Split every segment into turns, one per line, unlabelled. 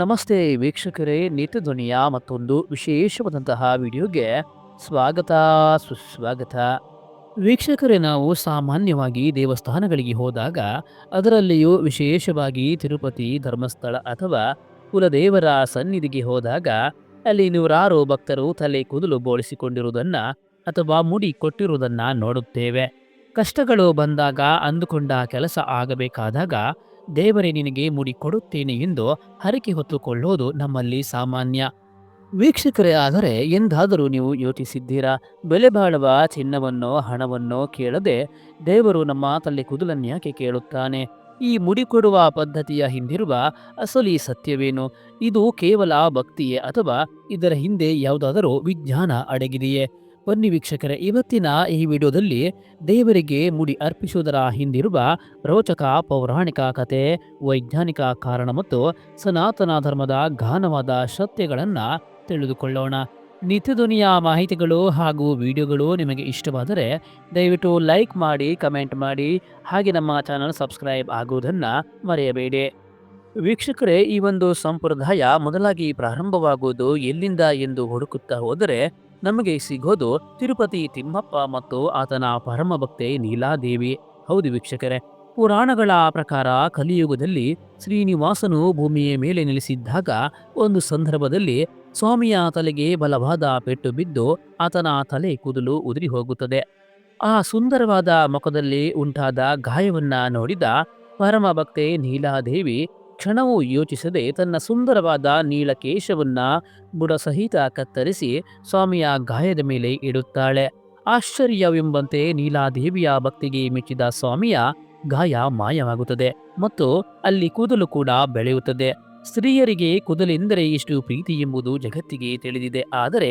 ನಮಸ್ತೆ ವೀಕ್ಷಕರೇ, ನಿತ್ಯ ಧ್ವನಿಯ ಮತ್ತೊಂದು ವಿಶೇಷವಾದಂತಹ ವಿಡಿಯೋಗೆ ಸ್ವಾಗತ, ಸುಸ್ವಾಗತ. ವೀಕ್ಷಕರೇ, ನಾವು ಸಾಮಾನ್ಯವಾಗಿ ದೇವಸ್ಥಾನಗಳಿಗೆ ಹೋದಾಗ ಅದರಲ್ಲಿಯೂ ವಿಶೇಷವಾಗಿ ತಿರುಪತಿ ಧರ್ಮಸ್ಥಳ ಅಥವಾ ಕುಲದೇವರ ಸನ್ನಿಧಿಗೆ ಹೋದಾಗ ಅಲ್ಲಿ ನೂರಾರು ಭಕ್ತರು ತಲೆ ಕೂದಲು ಬೋಳಿಸಿಕೊಂಡಿರುವುದನ್ನು ಅಥವಾ ಮುಡಿ ಕೊಟ್ಟಿರುವುದನ್ನು ನೋಡುತ್ತೇವೆ. ಕಷ್ಟಗಳು ಬಂದಾಗ ಅಂದುಕೊಂಡ ಕೆಲಸ ಆಗಬೇಕಾದಾಗ ದೇವರೇ ನಿನಗೆ ಮುಡಿ ಕೊಡುತ್ತೇನೆ ಎಂದು ಹರಕೆ ಹೊತ್ತುಕೊಳ್ಳುವುದು ನಮ್ಮಲ್ಲಿ ಸಾಮಾನ್ಯ. ವೀಕ್ಷಕರೇ, ಆದರೆ ಎಂದಾದರೂ ನೀವು ಯೋಚಿಸಿದ್ದೀರಾ? ಬೆಲೆ ಬಾಳುವ ಚಿನ್ನವನ್ನೋ ಹಣವನ್ನೋ ಕೇಳದೆ ದೇವರು ನಮ್ಮ ತಲೆ ಕೂದಲನ್ಯಾಕೆ ಕೇಳುತ್ತಾನೆ? ಈ ಮುಡಿಕೊಡುವ ಪದ್ಧತಿಯ ಹಿಂದಿರುವ ಅಸಲಿ ಸತ್ಯವೇನು? ಇದು ಕೇವಲ ಭಕ್ತಿಯೇ ಅಥವಾ ಇದರ ಹಿಂದೆ ಯಾವುದಾದರೂ ವಿಜ್ಞಾನ ಅಡಗಿದೆಯೇ? ಬನ್ನಿ ವೀಕ್ಷಕರೇ, ಇವತ್ತಿನ ಈ ವಿಡಿಯೋದಲ್ಲಿ ದೇವರಿಗೆ ಮುಡಿ ಅರ್ಪಿಸುವುದರ ಹಿಂದಿರುವ ರೋಚಕ ಪೌರಾಣಿಕ ಕಥೆ ವೈಜ್ಞಾನಿಕ ಕಾರಣ ಮತ್ತು ಸನಾತನ ಧರ್ಮದ ಗಾನವಾದ ಸತ್ಯಗಳನ್ನು ತಿಳಿದುಕೊಳ್ಳೋಣ. ನಿತ್ಯಧ್ವನಿಯ ಮಾಹಿತಿಗಳು ಹಾಗೂ ವಿಡಿಯೋಗಳು ನಿಮಗೆ ಇಷ್ಟವಾದರೆ ದಯವಿಟ್ಟು ಲೈಕ್ ಮಾಡಿ, ಕಮೆಂಟ್ ಮಾಡಿ, ಹಾಗೆ ನಮ್ಮ ಚಾನಲ್ ಸಬ್ಸ್ಕ್ರೈಬ್ ಆಗುವುದನ್ನು ಮರೆಯಬೇಡಿ. ವೀಕ್ಷಕರೇ, ಈ ಒಂದು ಸಂಪ್ರದಾಯ ಮೊದಲಾಗಿ ಪ್ರಾರಂಭವಾಗುವುದು ಎಲ್ಲಿಂದ ಎಂದು ಹುಡುಕುತ್ತಾ ಹೋದರೆ ನಮಗೆ ಸಿಗೋದು ತಿರುಪತಿ ತಿಮ್ಮಪ್ಪ ಮತ್ತು ಆತನ ಪರಮ ಭಕ್ತೆ ನೀಲಾದೇವಿ. ಹೌದು ವೀಕ್ಷಕರೇ, ಪುರಾಣಗಳ ಪ್ರಕಾರ ಕಲಿಯುಗದಲ್ಲಿ ಶ್ರೀನಿವಾಸನು ಭೂಮಿಯ ಮೇಲೆ ನೆಲೆಸಿದ್ದಾಗ ಒಂದು ಸಂದರ್ಭದಲ್ಲಿ ಸ್ವಾಮಿಯ ತಲೆಗೆ ಬಲವಾದ ಪೆಟ್ಟು ಬಿದ್ದು ಆತನ ತಲೆ ಕೂದಲು ಉದುರಿ ಹೋಗುತ್ತದೆ. ಆ ಸುಂದರವಾದ ಮುಖದಲ್ಲಿ ಉಂಟಾದ ಗಾಯವನ್ನ ನೋಡಿದ ಪರಮ ಭಕ್ತೆ ನೀಲಾದೇವಿ ಕ್ಷಣವೂ ಯೋಚಿಸದೆ ತನ್ನ ಸುಂದರವಾದ ನೀಲಕೇಶವನ್ನ ಬುಡಸಹಿತ ಕತ್ತರಿಸಿ ಸ್ವಾಮಿಯ ಗಾಯದ ಮೇಲೆ ಇಡುತ್ತಾಳೆ. ಆಶ್ಚರ್ಯವೆಂಬಂತೆ ನೀಲಾದೇವಿಯ ಭಕ್ತಿಗೆ ಮೆಚ್ಚಿದ ಸ್ವಾಮಿಯ ಗಾಯ ಮಾಯವಾಗುತ್ತದೆ ಮತ್ತು ಅಲ್ಲಿ ಕೂದಲು ಕೂಡ ಬೆಳೆಯುತ್ತದೆ. ಸ್ತ್ರೀಯರಿಗೆ ಕೂದಲೆಂದರೆ ಎಷ್ಟು ಪ್ರೀತಿ ಎಂಬುದು ಜಗತ್ತಿಗೆ ತಿಳಿದಿದೆ, ಆದರೆ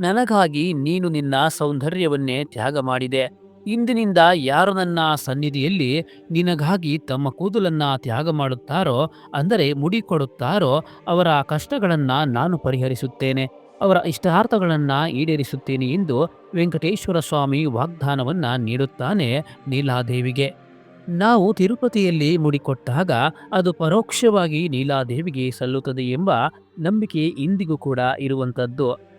ನನಗಾಗಿ ನೀನು ನಿನ್ನ ಸೌಂದರ್ಯವನ್ನೇ ತ್ಯಾಗ ಮಾಡಿದೆ. ಇಂದಿನಿಂದ ಯಾರು ನನ್ನ ಸನ್ನಿಧಿಯಲ್ಲಿ ನಿನಗಾಗಿ ತಮ್ಮ ಕೂದಲನ್ನ ತ್ಯಾಗ ಮಾಡುತ್ತಾರೋ, ಅಂದರೆ ಮುಡಿಕೊಡುತ್ತಾರೋ, ಅವರ ಕಷ್ಟಗಳನ್ನು ನಾನು ಪರಿಹರಿಸುತ್ತೇನೆ, ಅವರ ಇಷ್ಟಾರ್ಥಗಳನ್ನು ಈಡೇರಿಸುತ್ತೇನೆ ಎಂದು ವೆಂಕಟೇಶ್ವರ ಸ್ವಾಮಿ ವಾಗ್ದಾನವನ್ನ ನೀಡುತ್ತಾನೆ ನೀಲಾದೇವಿಗೆ. ನಾವು ತಿರುಪತಿಯಲ್ಲಿ ಮುಡಿಕೊಟ್ಟಾಗ ಅದು ಪರೋಕ್ಷವಾಗಿ ನೀಲಾದೇವಿಗೆ ಸಲ್ಲುತ್ತದೆ ಎಂಬ ನಂಬಿಕೆ ಇಂದಿಗೂ ಕೂಡ ಇರುವಂಥದ್ದು.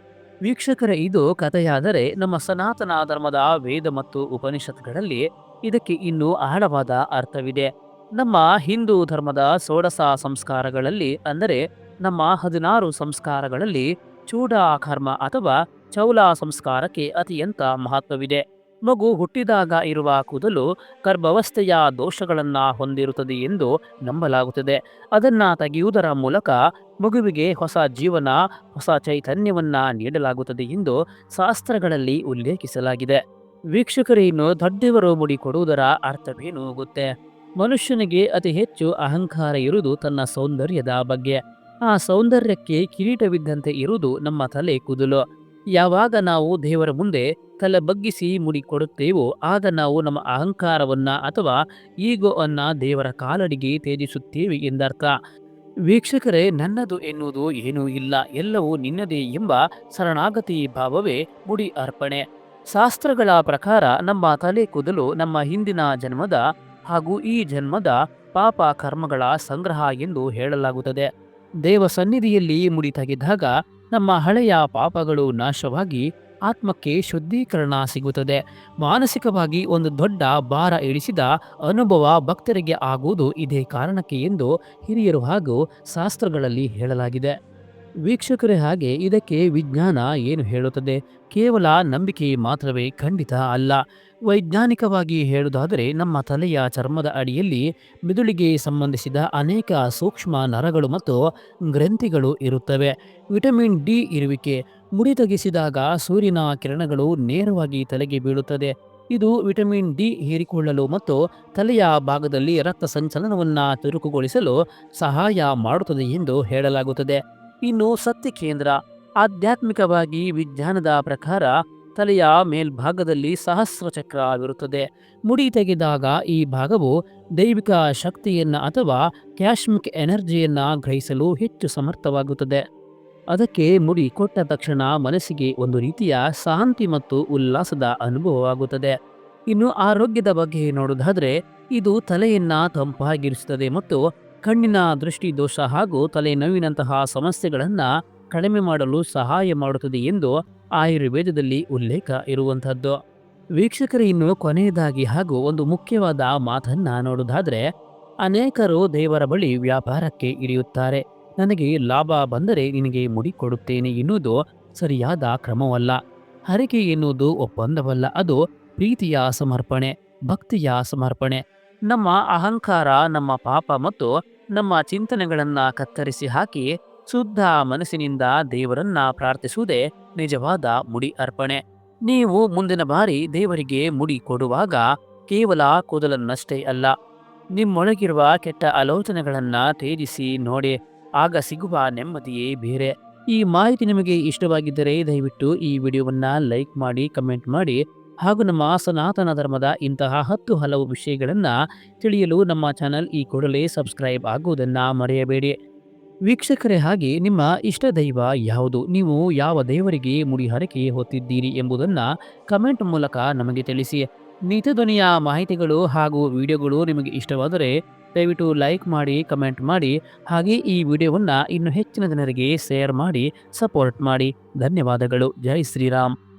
ವೀಕ್ಷಕರ, ಇದು ಕಥೆಯಾದರೆ ನಮ್ಮ ಸನಾತನ ಧರ್ಮದ ವೇದ ಮತ್ತು ಉಪನಿಷತ್ಗಳಲ್ಲಿ ಇದಕ್ಕೆ ಇನ್ನೂ ಆಳವಾದ ಅರ್ಥವಿದೆ. ನಮ್ಮ ಹಿಂದೂ ಧರ್ಮದ ಷೋಡಶ ಸಂಸ್ಕಾರಗಳಲ್ಲಿ, ಅಂದರೆ ನಮ್ಮ ಹದಿನಾರು ಸಂಸ್ಕಾರಗಳಲ್ಲಿ ಚೂಡಾ ಕರ್ಮ ಅಥವಾ ಚೌಲ ಸಂಸ್ಕಾರಕ್ಕೆ ಅತ್ಯಂತ ಮಹತ್ವವಿದೆ. ಮಗು ಹುಟ್ಟಿದಾಗ ಇರುವ ಕೂದಲು ಗರ್ಭಾವಸ್ಥೆಯ ದೋಷಗಳನ್ನು ಹೊಂದಿರುತ್ತದೆ ಎಂದು ನಂಬಲಾಗುತ್ತದೆ. ಅದನ್ನು ತೆಗೆಯುವುದರ ಮೂಲಕ ಮಗುವಿಗೆ ಹೊಸ ಜೀವನ, ಹೊಸ ಚೈತನ್ಯವನ್ನು ನೀಡಲಾಗುತ್ತದೆ ಎಂದು ಶಾಸ್ತ್ರಗಳಲ್ಲಿ ಉಲ್ಲೇಖಿಸಲಾಗಿದೆ. ವೀಕ್ಷಕರೇನು ದೊಡ್ಡವರು ಮುಡಿ ಕೊಡುವುದರ ಅರ್ಥವೇನು ಹೋಗುತ್ತೆ ಮನುಷ್ಯನಿಗೆ ಅತಿ ಹೆಚ್ಚು ಅಹಂಕಾರ ಇರುವುದು ತನ್ನ ಸೌಂದರ್ಯದ ಬಗ್ಗೆ. ಆ ಸೌಂದರ್ಯಕ್ಕೆ ಕಿರೀಟವಿದ್ದಂತೆ ಇರುವುದು ನಮ್ಮ ತಲೆ ಕೂದಲು. ಯಾವಾಗ ನಾವು ದೇವರ ಮುಂದೆ ತಲೆ ಬಗ್ಗಿಸಿ ಮುಡಿ ಕೊಡುತ್ತೇವೋ ಆಗ ನಾವು ನಮ್ಮ ಅಹಂಕಾರವನ್ನ ಅಥವಾ ಈಗೋ ಅನ್ನ ದೇವರ ಕಾಲಡಿಗೆ ತ್ಯಜಿಸುತ್ತೇವೆ ಎಂದರ್ಥ. ವೀಕ್ಷಕರೇ, ನನ್ನದು ಎನ್ನುವುದು ಏನೂ ಇಲ್ಲ, ಎಲ್ಲವೂ ನಿನ್ನದೇ ಎಂಬ ಶರಣಾಗತಿ ಭಾವವೇ ಮುಡಿ ಅರ್ಪಣೆ. ಶಾಸ್ತ್ರಗಳ ಪ್ರಕಾರ ನಮ್ಮ ತಲೆ ಕೂದಲು ನಮ್ಮ ಹಿಂದಿನ ಜನ್ಮದ ಹಾಗೂ ಈ ಜನ್ಮದ ಪಾಪ ಕರ್ಮಗಳ ಸಂಗ್ರಹ ಎಂದು ಹೇಳಲಾಗುತ್ತದೆ. ದೇವ ಸನ್ನಿಧಿಯಲ್ಲಿ ಮುಡಿ ತೆಗೆದಾಗ ನಮ್ಮ ಹಳೆಯ ಪಾಪಗಳು ನಾಶವಾಗಿ ಆತ್ಮಕ್ಕೆ ಶುದ್ಧೀಕರಣ ಸಿಗುತ್ತದೆ. ಮಾನಸಿಕವಾಗಿ ಒಂದು ದೊಡ್ಡ ಭಾರ ಇಳಿಸಿದ ಅನುಭವ ಭಕ್ತರಿಗೆ ಆಗುವುದು ಇದೇ ಕಾರಣಕ್ಕೆ ಎಂದು ಹಿರಿಯರು ಹಾಗೂ ಶಾಸ್ತ್ರಗಳಲ್ಲಿ ಹೇಳಲಾಗಿದೆ. ವೀಕ್ಷಕರೇ ಹಾಗೆ ಇದಕ್ಕೆ ವಿಜ್ಞಾನ ಏನು ಹೇಳುತ್ತದೆ? ಕೇವಲ ನಂಬಿಕೆ ಮಾತ್ರವೇ ಖಂಡಿತ ಅಲ್ಲ. ವೈಜ್ಞಾನಿಕವಾಗಿ ಹೇಳುವುದಾದರೆ ನಮ್ಮ ತಲೆಯ ಚರ್ಮದ ಅಡಿಯಲ್ಲಿ ಮಿದುಳಿಗೆ ಸಂಬಂಧಿಸಿದ ಅನೇಕ ಸೂಕ್ಷ್ಮ ನರಗಳು ಮತ್ತು ಗ್ರಂಥಿಗಳು ಇರುತ್ತವೆ. ವಿಟಮಿನ್ ಡಿ ಇರುವಿಕೆ, ಮುಡಿ ತಗಿಸಿದಾಗ ಸೂರ್ಯನ ಕಿರಣಗಳು ನೇರವಾಗಿ ತಲೆಗೆ ಬೀಳುತ್ತದೆ. ಇದು ವಿಟಮಿನ್ ಡಿ ಹೀರಿಕೊಳ್ಳಲು ಮತ್ತು ತಲೆಯ ಭಾಗದಲ್ಲಿ ರಕ್ತ ಸಂಚಲನವನ್ನು ಚುರುಕುಗೊಳಿಸಲು ಸಹಾಯ ಮಾಡುತ್ತದೆ ಎಂದು ಹೇಳಲಾಗುತ್ತದೆ. ಇನ್ನು ಸತ್ಯ ಕೇಂದ್ರ ಆಧ್ಯಾತ್ಮಿಕವಾಗಿ ವಿಜ್ಞಾನದ ಪ್ರಕಾರ ತಲೆಯ ಮೇಲ್ಭಾಗದಲ್ಲಿ ಸಹಸ್ರ ಚಕ್ರವಿರುತ್ತದೆ ಮುಡಿ ತೆಗೆದಾಗ ಈ ಭಾಗವು ದೈವಿಕ ಶಕ್ತಿಯನ್ನು ಅಥವಾ ಕ್ಯಾಶ್ಮಿಕ್ ಎನರ್ಜಿಯನ್ನು ಗ್ರಹಿಸಲು ಹೆಚ್ಚು ಸಮರ್ಥವಾಗುತ್ತದೆ. ಅದಕ್ಕೆ ಮುಡಿ ಕೊಟ್ಟ ತಕ್ಷಣ ಮನಸ್ಸಿಗೆ ಒಂದು ರೀತಿಯ ಶಾಂತಿ ಮತ್ತು ಉಲ್ಲಾಸದ ಅನುಭವವಾಗುತ್ತದೆ. ಇನ್ನು ಆರೋಗ್ಯದ ಬಗ್ಗೆ ನೋಡೋದಾದರೆ ಇದು ತಲೆಯನ್ನ ತಂಪಾಗಿರಿಸುತ್ತದೆ ಮತ್ತು ಕಣ್ಣಿನ ದೃಷ್ಟಿ ದೋಷ ಹಾಗೂ ತಲೆನೋವಿನಂತಹ ಸಮಸ್ಯೆಗಳನ್ನು ಕಡಿಮೆ ಮಾಡಲು ಸಹಾಯ ಮಾಡುತ್ತದೆ ಎಂದು ಆಯುರ್ವೇದದಲ್ಲಿ ಉಲ್ಲೇಖ ಇರುವಂಥದ್ದು. ವೀಕ್ಷಕರು, ಇನ್ನು ಕೊನೆಯದಾಗಿ ಹಾಗೂ ಒಂದು ಮುಖ್ಯವಾದ ಮಾತನ್ನ ನೋಡೋದಾದ್ರೆ ಅನೇಕರು ದೇವರ ಬಳಿ ವ್ಯಾಪಾರಕ್ಕೆ ಇಳಿಯುತ್ತಾರೆ. ನನಗೆ ಲಾಭ ಬಂದರೆ ನಿನಗೆ ಮುಡಿಕೊಡುತ್ತೇನೆ ಎನ್ನುವುದು ಸರಿಯಾದ ಕ್ರಮವಲ್ಲ. ಹರಕೆ ಎನ್ನುವುದು ಒಪ್ಪಂದವಲ್ಲ, ಅದು ಪ್ರೀತಿಯ ಸಮರ್ಪಣೆ, ಭಕ್ತಿಯ ಸಮರ್ಪಣೆ. ನಮ್ಮ ಅಹಂಕಾರ, ನಮ್ಮ ಪಾಪ ಮತ್ತು ನಮ್ಮ ಚಿಂತನೆಗಳನ್ನು ಕತ್ತರಿಸಿ ಹಾಕಿ ಶುದ್ಧ ಮನಸ್ಸಿನಿಂದ ದೇವರನ್ನ ಪ್ರಾರ್ಥಿಸುವುದೇ ನಿಜವಾದ ಮುಡಿ ಅರ್ಪಣೆ. ನೀವು ಮುಂದಿನ ಬಾರಿ ದೇವರಿಗೆ ಮುಡಿ ಕೊಡುವಾಗ ಕೇವಲ ಕೂದಲನ್ನಷ್ಟೇ ಅಲ್ಲ, ನಿಮ್ಮೊಳಗಿರುವ ಕೆಟ್ಟ ಆಲೋಚನೆಗಳನ್ನು ತ್ಯಜಿಸಿ ನೋಡಿ, ಆಗ ಸಿಗುವ ನೆಮ್ಮದಿಯೇ ಬೇರೆ. ಈ ಮಾಹಿತಿ ನಿಮಗೆ ಇಷ್ಟವಾಗಿದ್ದರೆ ದಯವಿಟ್ಟು ಈ ವಿಡಿಯೋವನ್ನ ಲೈಕ್ ಮಾಡಿ, ಕಮೆಂಟ್ ಮಾಡಿ ಹಾಗೂ ನಮ್ಮ ಸನಾತನ ಧರ್ಮದ ಇಂತಹ ಹತ್ತು ಹಲವು ವಿಷಯಗಳನ್ನು ತಿಳಿಯಲು ನಮ್ಮ ಚಾನಲ್ ಈ ಕೂಡಲೇ ಸಬ್ಸ್ಕ್ರೈಬ್ ಆಗುವುದನ್ನು ಮರೆಯಬೇಡಿ. ವೀಕ್ಷಕರೇ, ಹಾಗೆ ನಿಮ್ಮ ಇಷ್ಟ ದೈವ ಯಾವುದು? ನೀವು ಯಾವ ದೇವರಿಗೆ ಮುಡಿ ಹರಕೆ ಹೊತ್ತಿದ್ದೀರಿ ಎಂಬುದನ್ನು ಕಮೆಂಟ್ ಮೂಲಕ ನಮಗೆ ತಿಳಿಸಿ. ನಿತ್ಯಧ್ವನಿಯ ಮಾಹಿತಿಗಳು ಹಾಗೂ ವಿಡಿಯೋಗಳು ನಿಮಗೆ ಇಷ್ಟವಾದರೆ ದಯವಿಟ್ಟು ಲೈಕ್ ಮಾಡಿ, ಕಮೆಂಟ್ ಮಾಡಿ, ಹಾಗೆ ಈ ವಿಡಿಯೋವನ್ನು ಇನ್ನು ಹೆಚ್ಚಿನ ಜನರಿಗೆ ಶೇರ್ ಮಾಡಿ, ಸಪೋರ್ಟ್ ಮಾಡಿ. ಧನ್ಯವಾದಗಳು. ಜೈ ಶ್ರೀರಾಮ್.